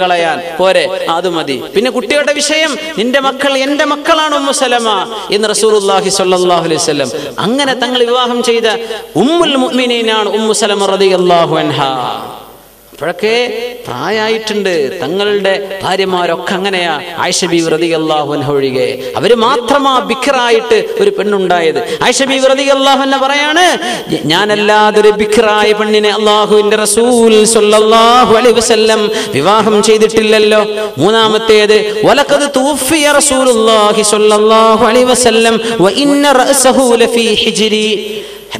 കളയാൻ. പോരെ അത് മതി. പിന്നെ കുട്ടികളുടെ വിഷയം നിന്റെ മക്കൾ എന്റെ മക്കളാണ് ഉമ്മു സലമ എന്ന് റസൂലുള്ളാഹി സ്വല്ലല്ലാഹു അലൈഹി വസല്ലം അങ്ങനെ തങ്ങൾ വിവാഹം ചെയ്ത ഉമ്മുൽ മുഅ്മിനീനാണ് ഉമ്മു സലമ റളിയല്ലാഹു അൻഹാ. അപ്പോഴൊക്കെ പ്രായമായിട്ടുണ്ട് തങ്ങളുടെ ഭാര്യമാരൊക്കെ അങ്ങനെയാ. ആയിഷ ബി വ്രതി അള്ളാഹുൻ ഒഴികെ. അവർ മാത്രമാ ബിഖറായിട്ട് ഒരു പെണ്ണുണ്ടായത്. ആയിഷ വ്രതി അള്ളാഹുന്നെ പറയാണ് ഞാനല്ലാതെ ഒരു ബിഖറായ പെണ്ണിനെ അള്ളാഹുവിന്റെ റസൂൽ സല്ലല്ലാഹു അലൈഹി വസല്ലം വിവാഹം ചെയ്തിട്ടില്ലല്ലോ. മൂന്നാമത്തേത് വലഖദ് തൂഫിയ റസൂലുള്ളാഹി സല്ലല്ലാഹു അലൈഹി വസല്ലം വ ഇന്ന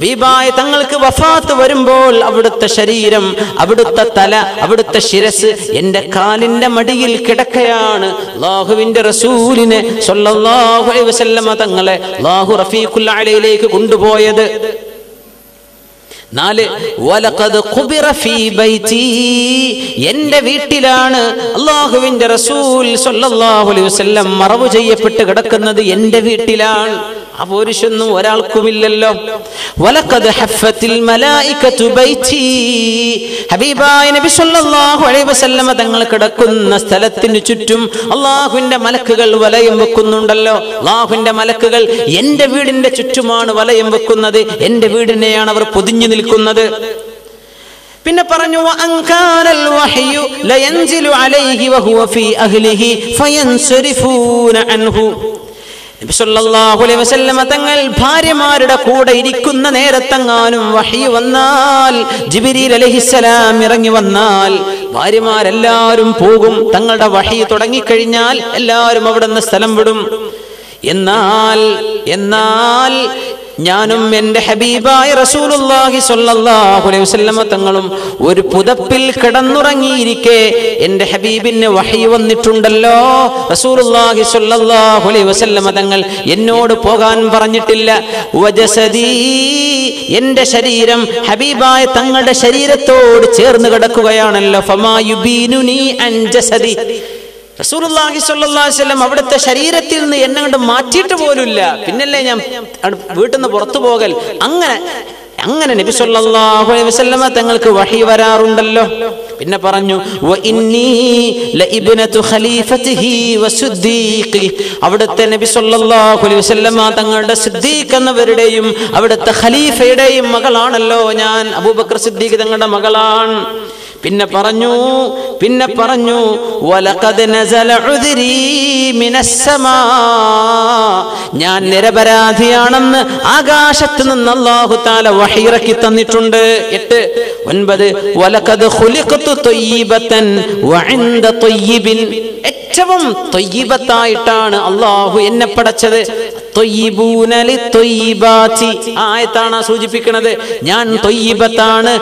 ഹബീബായ തങ്ങൾക്ക് വഫാത്ത് വരുമ്പോൾ അവിടുത്തെ ശരീരം അവിടുത്തെ തല അവിടുത്തെ ശിരസ് എന്റെ കാലിന്റെ മടിയിൽ കിടക്കയാണ്. ലാഹുവിന്റെ റസൂലിനെ തങ്ങളെ ലാഹു റഫീഖുൽ അലയിലേക്ക് കൊണ്ടുപോയത്. എന്റെ വീട്ടിലാണ് അള്ളാഹുവിന്റെ റസൂൽ മറവ് ചെയ്യപ്പെട്ട് കിടക്കുന്നത് എന്റെ വീട്ടിലാണ്. ആ പോരിശൊന്നും ഒരാൾക്കുമില്ലല്ലോ. വലക്കത് ഹഫത്തിൽ ഹബീബായ നബി സല്ലല്ലാഹു അലൈഹി വസല്ലമ തങ്ങൾ കിടക്കുന്ന സ്ഥലത്തിന് ചുറ്റും അള്ളാഹുവിന്റെ മലക്കുകൾ വലയം വെക്കുന്നുണ്ടല്ലോ. അള്ളാഹുവിന്റെ മലക്കുകൾ എന്റെ വീടിന്റെ ചുറ്റുമാണ് വലയം വെക്കുന്നത്. എന്റെ വീടിനെയാണ് അവർ പൊതിഞ്ഞു നിൽക്കുന്നത്. പിന്നെ പറഞ്ഞു അങ്കാനൽ വഹ്യു ലയൻസിലു അലൈഹി വഹുവ ഫീ അഹ്ലിഹി ഫയൻസരിഫൂന അൻഹു. തങ്ങൾ ഭാര്യമാരുടെ കൂടെ ഇരിക്കുന്ന നേരത്തെങ്ങാനും വഹി വന്നാൽ ജിബിരിൽ അലൈഹിസ്സലാം ഇറങ്ങി വന്നാൽ ഭാര്യമാരെല്ലാവരും പോകും. തങ്ങളുടെ വഹി തുടങ്ങിക്കഴിഞ്ഞാൽ എല്ലാവരും അവിടെ നിന്ന് സ്ഥലം വിടും. എന്നാൽ എന്നാൽ ഞാനും എന്റെ ഹബീബായ റസൂലുള്ളാഹി സ്വല്ലല്ലാഹു അലൈഹി വസല്ലമ തങ്ങളും ഒരു പുതപ്പിൽ കിടന്നുറങ്ങിയിരിക്കെ. എന്റെ ഹബീബിന് വഹി വന്നിട്ടുണ്ടല്ലോ. റസൂലുള്ളാഹി സ്വല്ലല്ലാഹു അലൈഹി വസല്ലമ തങ്ങൾ എന്നോട് പോകാൻ പറഞ്ഞിട്ടില്ല. വജസദീ എന്റെ ശരീരം ഹബീബായ തങ്ങളുടെ ശരീരത്തോട് ചേർന്ന് കിടക്കുകയാണല്ലോ. ഫമായുബീനുനി അൻ ജസദി. റസൂലുള്ളാഹി സ്വല്ലല്ലാഹു വസല്ലം അവിടുത്തെ ശരീരത്തിൽ നിന്ന് എന്നെ കൊണ്ട് മാറ്റിയിട്ട് പോലുമില്ല. പിന്നല്ലേ ഞാൻ വീട്ടിൽ നിന്ന് പുറത്തു പോകൽ. അങ്ങനെ അങ്ങനെ നബി സല്ലല്ലാഹു അലൈഹി വസല്ലമ തങ്ങൾക്ക് വഹി വരാറുണ്ടല്ലോ. പിന്നെ പറഞ്ഞു അവിടുത്തെ നബി സല്ലല്ലാഹു അലൈഹി വസല്ലമ തങ്ങളുടെ സിദ്ദീഖ് എന്നവരുടെയും അവിടുത്തെ ഖലീഫയുടെയും മകളാണല്ലോ ഞാൻ. അബൂബക്കർ സിദ്ദീഖ് തങ്ങളുടെ മകളാണ്. പിന്നെ പറഞ്ഞു പിന്നെ പറഞ്ഞു ഞാൻ നിരപരാധിയാണെന്ന് ആകാശത്ത് നിന്ന് അല്ലാഹു തആല വഹീറക്കി തന്നിട്ടുണ്ട്. എട്ട് ഒൻപത് ഏറ്റവും തൊയ്യബത്തായിട്ടാണ് അള്ളാഹു എന്നെ പടച്ചത്. ആയത്താണ് സൂചിപ്പിക്കുന്നത് ഞാൻ തൊയ്യബത്താണ്.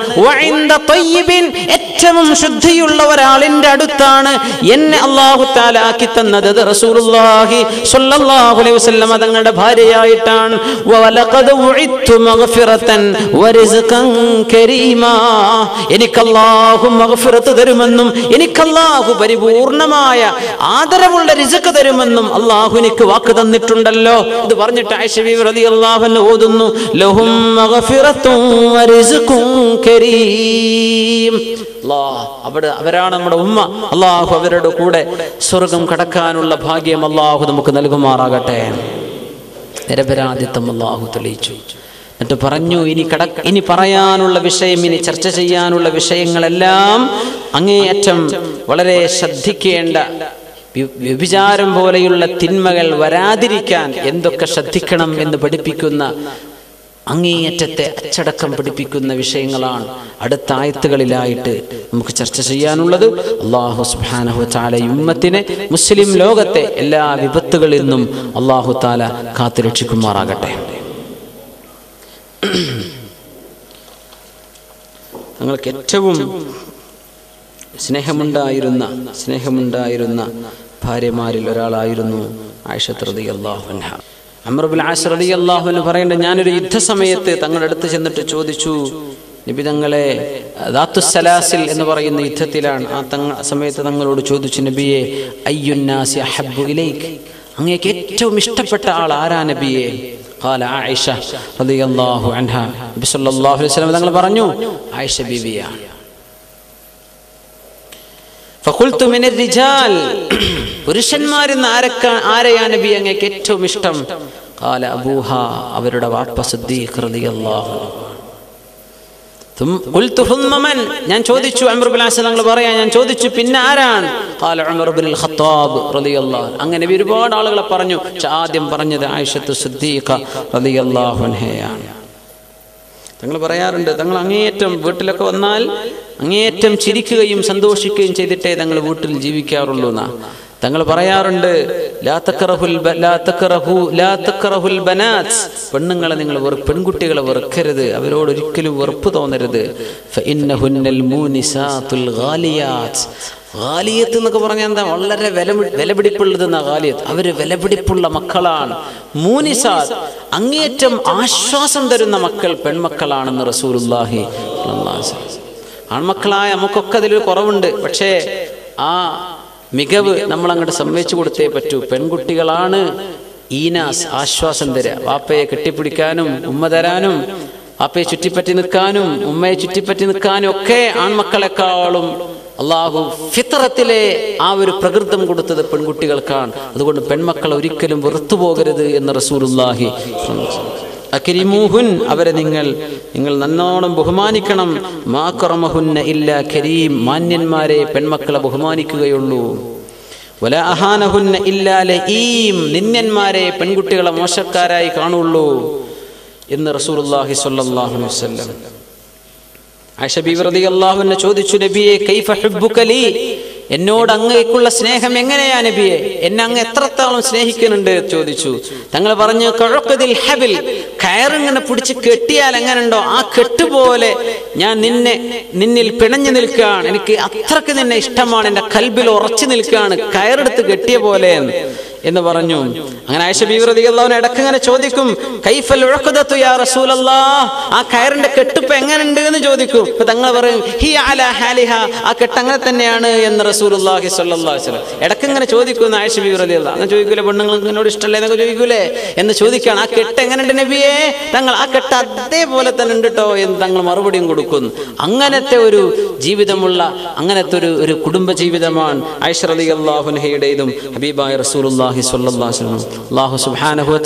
ഏറ്റവും ശുദ്ധിയുള്ള ഒരാളിന്റെ അടുത്താണ് എന്നെ അള്ളാഹു താലാക്കി തന്നത്. റസൂലുള്ളാഹി സ്വല്ലല്ലാഹു അലൈഹി വസല്ലം തങ്ങളുടെ ഭാര്യയായിട്ടാണ്. വലഖദ് കരീമാ. എനിക്ക് അല്ലാഹു തരുമെന്നും എനിക്ക് അല്ലാഹു പരിപൂർണമായ ആദരവുള്ള രിസക്ക് തരുമെന്നും അല്ലാഹു എനിക്ക് വാക്ക് തന്നിട്ടുണ്ടല്ലോ. ഇത് പറഞ്ഞിട്ട് ഓതുന്നു. ലഹും അവിടെ അവരാണ് നമ്മുടെ ഉമ്മ. അള്ളാഹു അവരുടെ കൂടെ സ്വർഗം കടക്കാനുള്ള ഭാഗ്യം അള്ളാഹു നമുക്ക് നൽകുമാറാകട്ടെ. നിരപരാധിത്വം അള്ളാഹു തെളിയിച്ചു. എന്നിട്ട് പറഞ്ഞു ഇനി കട ഇനി പറയാനുള്ള വിഷയം ഇനി ചർച്ച ചെയ്യാനുള്ള വിഷയങ്ങളെല്ലാം അങ്ങേയറ്റം വളരെ ശ്രദ്ധിക്കേണ്ട വ്യഭിചാരം പോലെയുള്ള തിന്മകൾ വരാതിരിക്കാൻ എന്തൊക്കെ ശ്രദ്ധിക്കണം എന്ന് പഠിപ്പിക്കുന്ന അങ്ങേയറ്റത്തെ അച്ചടക്കം പഠിപ്പിക്കുന്ന വിഷയങ്ങളാണ് അടുത്ത ആയത്തുകളിലായിട്ട് നമുക്ക് ചർച്ച ചെയ്യാനുള്ളത്. അള്ളാഹു സുബാനഹു താല ഉമ്മത്തിനെ മുസ്ലിം ലോകത്തെ എല്ലാ വിപത്തുകളിൽ നിന്നും അള്ളാഹു താല കാത്തുരക്ഷിക്കുമാറാകട്ടെ ഞങ്ങൾക്ക് ഏറ്റവും സ്നേഹമുണ്ടായിരുന്ന സ്നേഹമുണ്ടായിരുന്ന ഭാര്യമാരിൽ ഒരാളായിരുന്നു ആയിഷത്ത് റളിയല്ലാഹു അൻഹ അമർബുൽ ആസ് റളിയല്ലാഹു അൻഹു പറയേണ്ട ഞാനൊരു യുദ്ധസമയത്ത് തങ്ങളുടെ അടുത്ത് ചെന്നിട്ട് ചോദിച്ചു നബി തങ്ങളെ ദാത്തുസലാസിൽ എന്ന് പറയുന്ന യുദ്ധത്തിലാണ് ആ തങ്ങ സമയത്ത് തങ്ങളോട് ചോദിച്ചു നബിയെ അയ്യുന്നാസി അഹബ്ബു ഇലൈക്ക് അങ്ങേക്ക് ഏറ്റവും ഇഷ്ടപ്പെട്ട ആൾ ആരാ നബിയെ قال عائشة رضي الله عنها നബി സല്ലല്ലാഹു അലൈഹി വസല്ലം തങ്ങൾ പറഞ്ഞു ആയിഷ ബീവിയാണ് ഫഖുൽതു മിനർ റിജാൽ പുരുഷന്മാരിൽ നിന്ന് ആരൊക്കെ ആരെയാ നബി അങ്ങേക്ക് ഏറ്റവും ഇഷ്ടം കാല അബൂഹ അവരുടെ വാപ്പ സിദ്ദീഖ് റളിയല്ലാഹു? ഞാൻ ചോദിച്ചു അമർ ബിൻ ആസ് തങ്ങൾ പറയാ ഞാൻ ചോദിച്ചു പിന്നെ ആരാണ് ഖത്താബ്. അങ്ങനെ ഒരുപാട് ആളുകളെ പറഞ്ഞു ആദ്യം പറഞ്ഞത് ആയിഷത്ത് സിദ്ദീഖ റളിയല്ലാഹു അൻഹയാണ് തങ്ങൾ പറയാറുണ്ട് തങ്ങൾ അങ്ങേയറ്റം വീട്ടിലൊക്കെ വന്നാൽ അങ്ങേയറ്റം ചിരിക്കുകയും സന്തോഷിക്കുകയും ചെയ്തിട്ടേ തങ്ങൾ വീട്ടിൽ ജീവിക്കാറുള്ളൂ എന്നാ. തങ്ങൾ പറയാറുണ്ട് പെണ്ണുങ്ങളെ നിങ്ങൾ പെൺകുട്ടികളെ വെറുക്കരുത് അവരോട് ഒരിക്കലും വെറുപ്പ് തോന്നരുത്. ഗാലിയാത്ത് എന്നൊക്കെ പറഞ്ഞാൽ എന്താ? വളരെ വില വിലപിടിപ്പുള്ളത് എന്നാ ഗാലിയത്ത് അവർ വിലപിടിപ്പുള്ള മക്കളാണ്. മൂനിസാത്ത് അങ്ങേറ്റം ആശ്വാസം തരുന്ന മക്കൾ പെൺമക്കളാണെന്ന് വസല്ലം. ആൺമക്കളായ നമുക്കൊക്കെ അതിലൊരു കുറവുണ്ട്. പക്ഷേ ആ മികവ് നമ്മൾ അങ്ങോട്ട് സമ്മതിച്ചു കൊടുത്തേ പറ്റൂ. പെൺകുട്ടികളാണ് ഈനാസ് ആശ്വാസം തരിക വാപ്പയെ കെട്ടിപ്പിടിക്കാനും ഉമ്മ തരാനും വാപ്പയെ ചുറ്റിപ്പറ്റി നിൽക്കാനും ഉമ്മയെ ചുറ്റിപ്പറ്റി നിൽക്കാനും ഒക്കെ ആൺമക്കളെക്കാളും അള്ളാഹു ഫിത്രത്തിലെ ആ ഒരു പ്രകൃതം കൊടുത്തത് പെൺകുട്ടികൾക്കാണ്. അതുകൊണ്ട് പെൺമക്കൾ ഒരിക്കലും വെറുത്തു പോകരുത് എന്ന് റസൂലുള്ളാഹി അകരിമൂഹുൻ അവരെ നിങ്ങൾ നിങ്ങൾ നന്നോണം ബഹുമാനിക്കണം. മാക്രമഹുന്ന ഇല്ല കരീം മാന്യന്മാരെ പെൺമക്കളെ ബഹുമാനിക്കുകയുള്ളൂ. വല അഹാനഹുന്ന ഇല്ലാ ലഈം നിന്യന്മാരെ പെൺകുട്ടികളെ മോശക്കാരായി കാണുള്ളൂ എന്ന് റസൂലുള്ളാഹി സ്വല്ലല്ലാഹു അലൈഹി വസല്ലം. ആയിഷ ബീവി റളിയല്ലാഹു അൻഹ ചോദിച്ചു നബിയെ കൈഫ ഹുബ്ബുകലി എന്നോട് അങ്ങേക്കുള്ള സ്നേഹം എങ്ങനെയാ നബിയെ? എന്നെ അങ്ങ് എത്രത്തോളം സ്നേഹിക്കുന്നുണ്ട്? ചോദിച്ചു. തങ്ങൾ പറഞ്ഞു ഹബിൽ കയറിങ്ങനെ പിടിച്ച് കെട്ടിയാൽ എങ്ങനെയുണ്ടോ ആ കെട്ടുപോലെ ഞാൻ നിന്നെ നിന്നിൽ പിണഞ്ഞു നിൽക്കുകയാണ്. എനിക്ക് അത്രയ്ക്ക് നിന്നെ ഇഷ്ടമാണ്. എന്റെ കൽബിൽ ഉറച്ചു നിൽക്കുകയാണ്. കയറെടുത്ത് കെട്ടിയ പോലെ എന്ന് പറഞ്ഞു. അങ്ങനെ ആയിഷ ബീവ്രതികളവൻ ഇടയ്ക്ക് ഇങ്ങനെ ചോദിക്കും കൈഫൽ യാ റസൂലല്ലാ ആ കയറിന്റെ കെട്ടിപ്പ് എങ്ങനെയുണ്ട് എന്ന് ചോദിക്കും. ഇപ്പൊ തങ്ങൾ പറയും ഹി ആല ഹാലിഹ ആ കെട്ട് അങ്ങനെ തന്നെയാണ് എന്ന് സ്വല്ലല്ലാഹു അലൈഹി ഇടയ്ക്ക് ഇങ്ങനെ ചോദിക്കും ആയിഷ ബീവ്രതിയുള്ള അങ്ങനെ ചോദിക്കൂലേ പെണ്ണുങ്ങൾ എന്നോട് ഇഷ്ടമല്ലേ? എന്നൊക്കെ ചോദിക്കൂലേ? എന്ന് ചോദിക്കുകയാണ് ആ കെട്ട് എങ്ങനെയുണ്ട് നബിയേ? തങ്ങൾ ആ കെട്ട് അതേപോലെ തന്നെ ഉണ്ട് കേട്ടോ എന്ന് തങ്ങൾ മറുപടിയും കൊടുക്കുന്നു. അങ്ങനത്തെ ഒരു ജീവിതമുള്ള അങ്ങനത്തെ ഒരു ഒരു കുടുംബ ജീവിതമാണ് ആയിഷ അള്ളാഹുനഹയുടേതും ഹബീബായ റസൂലുള്ളാഹി അലൈഹി വസല്ലം അല്ലാഹു സുബ്ഹാനഹു വ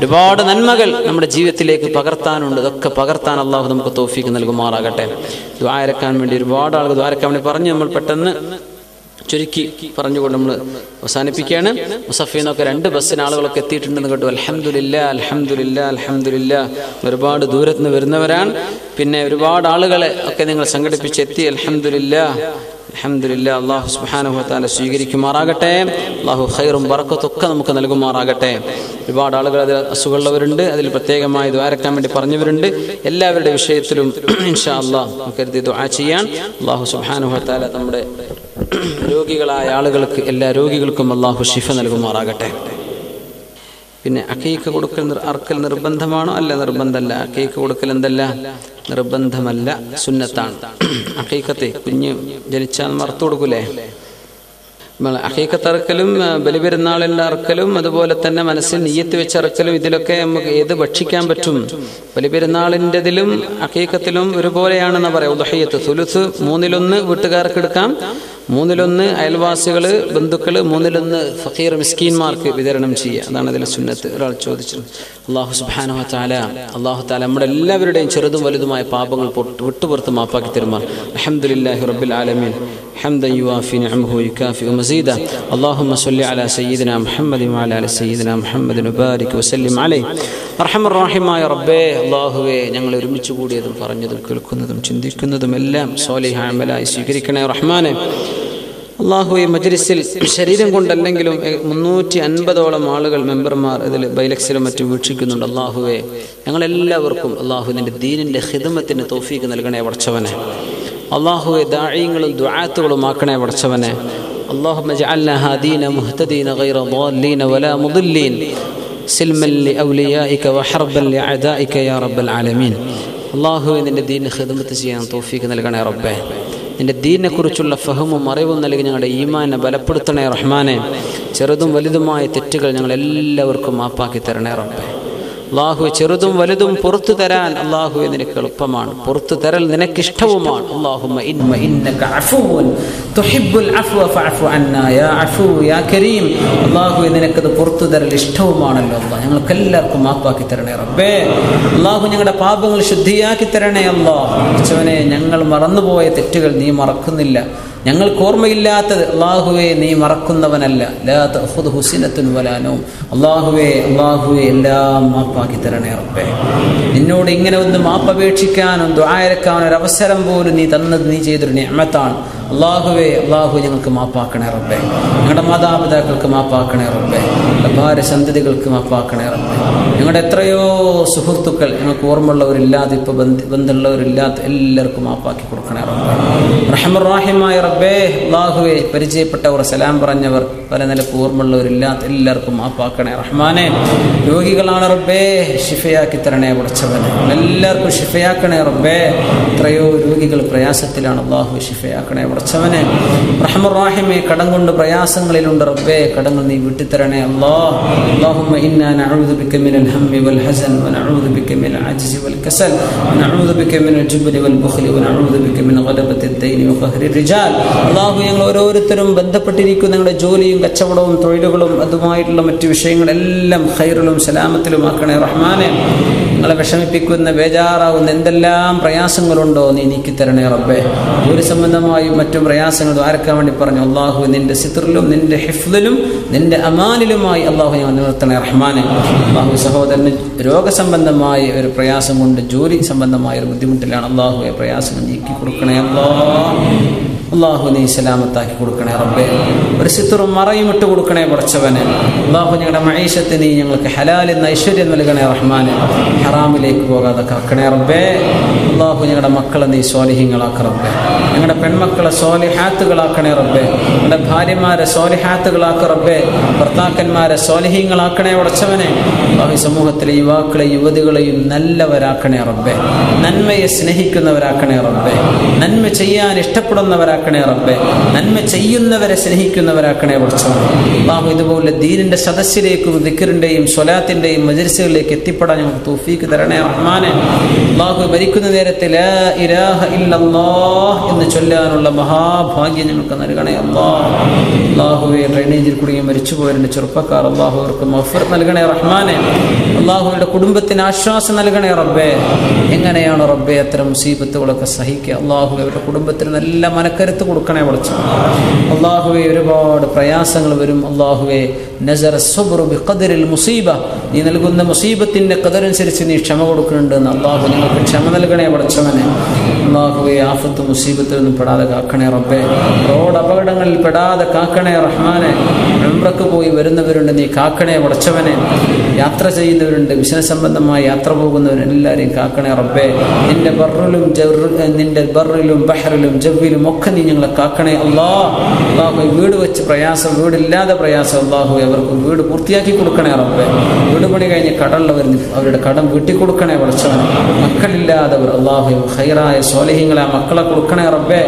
ഒരുപാട് നന്മകൾ നമ്മുടെ ജീവിതത്തിലേക്ക് പകർത്താനുണ്ട്. ഇതൊക്കെ പകർത്താൻ അള്ളാഹു നമുക്ക് തോഫിക്ക് നൽകുമാറാകട്ടെ. ദ്വാരക്കാൻ വേണ്ടി ഒരുപാട് ആളുകൾ ദ്വാരക്കാൻ വേണ്ടി പറഞ്ഞു. നമ്മൾ പെട്ടെന്ന് ചുരുക്കി പറഞ്ഞുകൊണ്ട് നമ്മൾ അവസാനിപ്പിക്കുകയാണ്. മുസഫീന്നൊക്കെ രണ്ട് ബസ്സിന് ആളുകളൊക്കെ എത്തിയിട്ടുണ്ടെന്ന് കേട്ടു. അലഹമുല്ല അലഹമുല്ല അലഹമുല്ല ഒരുപാട് ദൂരത്ത് നിന്ന് വരുന്നവരാണ്. പിന്നെ ഒരുപാട് ആളുകളെ ഒക്കെ നിങ്ങൾ സംഘടിപ്പിച്ച് എത്തി. അൽഹംദുലില്ല അള്ളാഹു സുബ്ഹാനഹു വതആല സ്വീകരിക്കുമാറാകട്ടെ. അള്ളാഹു ഖൈറും ബറക്കത്തൊക്കെ നമുക്ക് നൽകുമാറാകട്ടെ. ഒരുപാട് ആളുകൾ അതിൽ അസുഖമുള്ളവരുണ്ട്. അതിൽ പ്രത്യേകമായി ദ്വാരക്കാൻ വേണ്ടി പറഞ്ഞവരുണ്ട്. എല്ലാവരുടെ വിഷയത്തിലും ഇൻഷാ അള്ളാഹ് കരുതി ദുആ ചെയ്യാൻ. അള്ളാഹു സുബ്ഹാനഹു വതആല നമ്മുടെ രോഗികളായ ആളുകൾക്ക് എല്ലാ രോഗികൾക്കും അള്ളാഹു ഷിഫ നൽകുമാറാകട്ടെ. പിന്നെ അക്കീക്ക് കൊടുക്കൽ അർക്കൽ നിർബന്ധമാണോ അല്ല നിർബന്ധമല്ല? അക്കീക്ക് കൊടുക്കൽ എന്തല്ല? നിർബന്ധമല്ല സുന്നത്താണ്. അക്കീക്കത്തെ കുഞ്ഞ് ജനിച്ചാൽ മറത്തു കൊടുക്കൂലേ? നമ്മൾ അഹീക്കത്ത് അറക്കലും ആ, ബലിപെരുന്നാളിന്റെ അറക്കലും അതുപോലെ തന്നെ മനസ്സിൽ നീയത്ത് വെച്ച് അറക്കലും ഇതിലൊക്കെ നമുക്ക് ഏത് ഭക്ഷിക്കാൻ പറ്റും? ബലിപെരുന്നാളിന്റെതിലും അഹീക്കത്തിലും ഒരുപോലെയാണെന്ന് പറയാം. ഉദഹയ്യത്ത് സുലുസ് മൂന്നിലൊന്ന് വീട്ടുകാർക്ക് എടുക്കാം. മൂന്നിലൊന്ന് അയൽവാസികൾ ബന്ധുക്കൾ മൂന്നിലൊന്ന് ഫക്കീർ മിസ്കീന്മാർക്ക് വിതരണം ചെയ്യുക. അതാണ് അതിലെ സുന്നത്ത്. ഒരാൾ ചോദിച്ചത് അള്ളാഹു സുബാനു താല അള്ളാഹു താല നമ്മുടെ എല്ലാവരുടെയും ചെറുതും വലുതുമായ പാപങ്ങൾ വിട്ടുപുറത്ത് മാപ്പാക്കി തരുമാർ. അഹമ്മദില്ലാഹി റബ്ബിൽ ആലമീൻ. حمدا يوافي نعمه ويكافئ مزيدا اللهم صل على سيدنا محمد وعلى ال سيدنا محمد وبارك وسلم عليه അർഹമ റഹിമായ റബ്ബേ അള്ളാഹുവേ ഞങ്ങൾ ഒരുമിച്ച് കൂടിയതും പറഞ്ഞതും കേൾക്കുന്നതും ചിന്തിക്കുന്നതും എല്ലാം സോലിഹ അമലായി സ്വീകരിക്കണേ റഹ്മാനെ അള്ളാഹു ഈ മജ്ലിസിൽ ശരീരം കൊണ്ടല്ലെങ്കിലും എ- മുന്നൂറ്റി അൻപതോളം ആളുകൾ മെമ്പർമാർ ഇതിൽ ബൈലക്സിലും മറ്റും വീക്ഷിക്കുന്നുണ്ട് അള്ളാഹുവെ ഞങ്ങളെല്ലാവർക്കും അള്ളാഹുവിൻ്റെ ദീനിൻ്റെ ഹിദമത്തിന് തോഫീക്ക് നൽകണേ വർച്ചവനെ അള്ളാഹുവെ ദാഴിയങ്ങളും ദുആത്തുകളും ആക്കണേ പഠിച്ചവനെ اللهم اجعلنا هادين مهتدين غير ضالين ولا مضلين سلما لأوليائك وحربا لأعدائك يا رب العالمين അള്ളാഹുവെ നിന്റെ ദീനിന് ഖിദ്മത്ത് ചെയ്യാൻ തോഫീക്ക് നൽകണേ റബ്ബേ നിന്റെ ദീനിനെ കുറിച്ചുള്ള ഫഹമും അറിവും നൽകി ഞങ്ങളുടെ ഈമാനെ ബലപ്പെടുത്തണേ റഹ്മാനെ ചെറുതും വലുതുമായ തെറ്റുകൾ ഞങ്ങൾ എല്ലാവർക്കും മാപ്പാക്കി തരണേ റബ്ബേ അള്ളാഹു ചെറുതും വലുതും പുറത്തു തരാൻ അള്ളാഹു നിനക്ക് എളുപ്പമാണ്. പുറത്തു തരൽ നിനക്ക് ഇഷ്ടവുമാണ് നിനക്കത് പുറത്തു തരൽ ഇഷ്ടവുമാണല്ലോ അള്ളാഹ് ഞങ്ങൾക്ക് എല്ലാവർക്കും മാപ്പാക്കി തരണേ റബ്ബേ. അള്ളാഹു ഞങ്ങളുടെ പാപങ്ങൾ ശുദ്ധിയാക്കി തരണേ അള്ളാഹ് ഞങ്ങൾ മറന്നുപോയ തെറ്റുകൾ നീ മറക്കുന്നില്ല. ഞങ്ങൾക്ക് ഓർമ്മയില്ലാത്തത് അള്ളാഹുവെ നീ മറക്കുന്നവനല്ല. ലാ തഅഖുദുഹു അള്ളാഹുവെ അള്ളാഹുവേ എല്ലാം മാപ്പാക്കി തരണേ ഉറപ്പേ നിന്നോട് ഇങ്ങനെ ഒന്ന് മാപ്പപേക്ഷിക്കാനും ദ്വായരക്കാനും ഒരു അവസരം പോലും നീ തന്നത് നീ ചെയ്തൊരു നിഅമത്താണ്. അള്ളാഹുവെ അള്ളാഹു ഞങ്ങൾക്ക് മാപ്പാക്കണേ റബ്ബേ. ഞങ്ങളുടെ മാതാപിതാക്കൾക്ക് മാപ്പാക്കണേ റബ്ബേ. ഭാര്യ സന്തതികൾക്ക് മാപ്പാക്കണേ റബ്ബേ. ഞങ്ങളുടെ എത്രയോ സുഹൃത്തുക്കൾ ഞങ്ങൾക്ക് ഓർമ്മയുള്ളവരില്ലാതെ ഇപ്പോൾ ബന്ധ ബന്ധമുള്ളവരില്ലാത്ത എല്ലാവർക്കും മാപ്പാക്കി കൊടുക്കണേ റബ്ബേ. റഹമുറാഹിമായ റബ്ബേ അള്ളാഹുവെ പരിചയപ്പെട്ടവർ സലാം പറഞ്ഞവർ പല നിലക്ക് ഓർമ്മയുള്ളവരില്ലാത്ത എല്ലാവർക്കും മാപ്പാക്കണേ റഹ്മാനെ രോഗികളാണ് റബ്ബേ ഷിഫയാക്കി തരണേ പഠിച്ചവനെ എല്ലാവർക്കും ഷിഫയാക്കണേ റബ്ബേ എത്രയോ രോഗികൾ പ്രയാസത്തിലാണ് അള്ളാഹു ഷിഫയാക്കണേ പഠിച്ചവനെ റഹമുറാഹിമെ കടം കൊണ്ട് പ്രയാസങ്ങളിലുണ്ട് റബ്ബേ കടങ്ങൾ നീ വിട്ടിത്തരണേ അല്ലാഹ് اللهم إنا نعوذ بك من الهم والحزن ونعوذ بك من العجز والكسل ونعوذ بك من الجبن والبخل ونعوذ بك من غلبة الدين وقهر الرجال അള്ളാഹു ഞങ്ങൾ ഓരോരുത്തരും ബന്ധപ്പെട്ടിരിക്കുന്ന ഞങ്ങളുടെ ജോലിയും കച്ചവടവും തൊഴിലുകളും അതുമായിട്ടുള്ള മറ്റു വിഷയങ്ങളെല്ലാം ഖൈറിലും സലാമത്തിലും ആക്കണേ റഹ്മാനെ. നിങ്ങളെ വിഷമിപ്പിക്കുന്ന ബേജാറാവുന്ന എന്തെല്ലാം പ്രയാസങ്ങളുണ്ടോ നീ നീക്കി തരണേ റബ്ബേ. ജോലി സംബന്ധമായും മറ്റും പ്രയാസങ്ങൾ ആർക്കാൻ വേണ്ടി പറഞ്ഞു അള്ളാഹു നിന്റെ സിത്രിലും നിന്റെ ഹിഫ്ലിലും നിന്റെ അമാനിലുമായി അള്ളാഹു ഞങ്ങൾ നിർത്തണേ റഹ്മാനെ. അള്ളാഹു സഹോദരന് രോഗസംബന്ധമായ ഒരു പ്രയാസം കൊണ്ട് ജോലി സംബന്ധമായ ഒരു ബുദ്ധിമുട്ടിലാണ് അള്ളാഹുവെ പ്രയാസങ്ങൾ നീക്കി കൊടുക്കണേ അള്ളാഹ്. Amen. അള്ളാഹു നീ സലാമത്താക്കി കൊടുക്കണേ റബ്ബെ. ഒരു സിത്തുറും മറയും ഇട്ട് കൊടുക്കണേ കുറച്ചവന് അള്ളാഹു ഞങ്ങളുടെ മഹേഷത്തെ നീ ഞങ്ങൾക്ക് ഹലാലിന്ന് ഐശ്വര്യം നൽകണേ റഹ്മാന്. ഹറാമിലേക്ക് പോകാതെ കാക്കണേ റബ്ബേ. അള്ളാഹു ഞങ്ങളുടെ മക്കളെ നീ സ്വാലിഹ്യങ്ങളാക്ക റബ്ബേ. ഞങ്ങളുടെ പെൺമക്കളെ സ്വാലിഹാത്തുകളാക്കണേ റബ്ബെ. ഞങ്ങളുടെ ഭാര്യമാരെ സ്വാലിഹാത്തുകളാക്ക റബ്ബേ. ഭർത്താക്കന്മാരെ സ്വാലിഹ്യങ്ങളാക്കണേ ഉടച്ചവനെ അള്ളാഹു സമൂഹത്തിലെ യുവാക്കളെ യുവതികളെയും നല്ലവരാക്കണേ റബ്ബെ. നന്മയെ സ്നേഹിക്കുന്നവരാക്കണേ റബ്ബെ. നന്മ ചെയ്യാൻ ഇഷ്ടപ്പെടുന്നവരാക്കണേ റബ്ബേ? നന്മ ചെയ്യുന്നവരെ സ്നേഹിക്കുന്നവരാക്കണേ ഉടച്ചവനെ അള്ളാഹു ഇതുപോലെ ദീനിന്റെ സദസ്സിലേക്കും ദിക്കറിന്റെയും സ്വലാത്തിന്റെയും മജരിസുകളിലേക്ക് എത്തിപ്പെടാൻ ഞങ്ങൾക്ക് തോഫീക്ക് തരണേ റഹ്മാനെ. അള്ളാഹു മരിക്കുന്ന നേരത്തെ ലാ ഇലാഹ ഇല്ലല്ലാഹ് എന്ന് ചൊല്ലാനുള്ള മഹാഭാഗ്യം ഞങ്ങൾക്ക് നൽകണേ അള്ളാഹ് അള്ളാഹുവെ ഡ്രൈനേജിൽ കുടുങ്ങി മരിച്ചുപോയവരുടെ ചെറുപ്പക്കാർ അള്ളാഹു അവർക്ക് മഫർ നൽകണേ റഹ്മാനെ. അള്ളാഹുവിന്റെ കുടുംബത്തിന് ആശ്വാസം നൽകണേ റബ്ബേ. എങ്ങനെയാണ് റബ്ബെ അത്തരം മുസീബത്തുകളൊക്കെ സഹിക്കുക? അള്ളാഹു അവരുടെ കുടുംബത്തിന് നല്ല മനക്കരുത്ത് കൊടുക്കണേ വിളിച്ചു. അള്ളാഹുവെ ഒരുപാട് പ്രയാസങ്ങൾ വരും. അള്ളാഹുവെ നസർ സബറു ബി ഖദറിൽ മുസീബ. നീ നൽകുന്ന മുസീബത്തിന്റെ കതറനുസരിച്ച് നീ ക്ഷമ കൊടുക്കുന്നുണ്ട് എന്ന് അള്ളാഹു നിങ്ങൾക്ക് ക്ഷമ നൽകണേ പഠിച്ചവനെ അള്ളാഹുവെ ആഫത്ത് മുസീബത്തിൽ നിന്നും പെടാതെ കാക്കണേ റബ്ബേ. റോഡ് അപകടങ്ങളിൽ പെടാതെ കാക്കണേ റഹ്മാനെ. ഉംറക്ക് പോയി വരുന്നവരുണ്ട് നീ കാക്കണേ പഠിച്ചവനെ യാത്ര ചെയ്യുന്നവരുണ്ട് ബിസിനസ് സംബന്ധമായി യാത്ര പോകുന്നവരെല്ലാവരെയും കാക്കണേ റബ്ബേ. നിന്റെ ബറിലും നിന്റെ ബറിലും ബഹറിലും ജവ്വിലും ഒക്കെ നീ ഞങ്ങളെ കാക്കണേ അള്ളാ. അള്ളാഹു വീട് വെച്ച് പ്രയാസം വീടില്ലാതെ പ്രയാസം അള്ളാഹു അവർക്ക് വീട് പൂർത്തിയാക്കി കൊടുക്കണേ റബ്ബെ. വീട് പണി കഴിഞ്ഞ് കടമുള്ളവർ അവരുടെ കടം വീട്ടി കൊടുക്കണേ പഠിച്ചവൻ മക്കളില്ലാതവർ അള്ളാഹു ഹൈറായ സോലഹിങ്ങളെ ആ മക്കളെ കൊടുക്കണേ റബ്ബെ.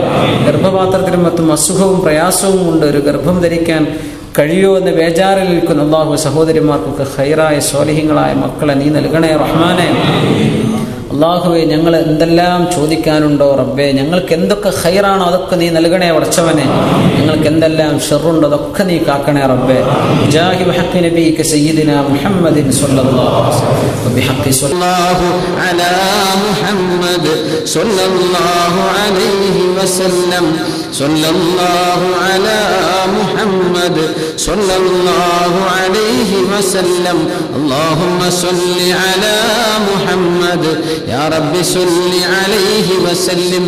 ഗർഭപാത്രത്തിലും മറ്റും അസുഖവും പ്രയാസവും ഉണ്ട് ഒരു ഗർഭം ധരിക്കാൻ കഴിയോ എന്ന് ബേജാറിൽ നിൽക്കുന്ന അള്ളാഹു സഹോദരിമാർക്കൊക്കെ ഹൈറായ സോലഹിങ്ങളായ മക്കളെ നീ നൽകണേ റഹ്മാനെ. അള്ളാഹുവെ ഞങ്ങൾ എന്തെല്ലാം ചോദിക്കാനുണ്ടോ റബ്ബേ? ഞങ്ങൾക്ക് എന്തൊക്കെ ഹൈറാണോ അതൊക്കെ നീ നൽകണേ വടച്ചവനെ ഞങ്ങൾക്ക് എന്തെല്ലാം ഷെറുണ്ടോ അതൊക്കെ നീ കാക്കണേ റബ്ബേ. ജാഹി നബിക മുഹമ്മദിൻ അലാ മുഹമ്മദ് സല്ലല്ലാഹു അലൈഹി വസല്ലം. സല്ലല്ലാഹു അലാ മുഹമ്മദ് സല്ലല്ലാഹു അലൈഹി വസല്ലം. അല്ലാഹുമ്മ സല്ലി അലാ മുഹമ്മദ് يا رب صل عليه وسلم.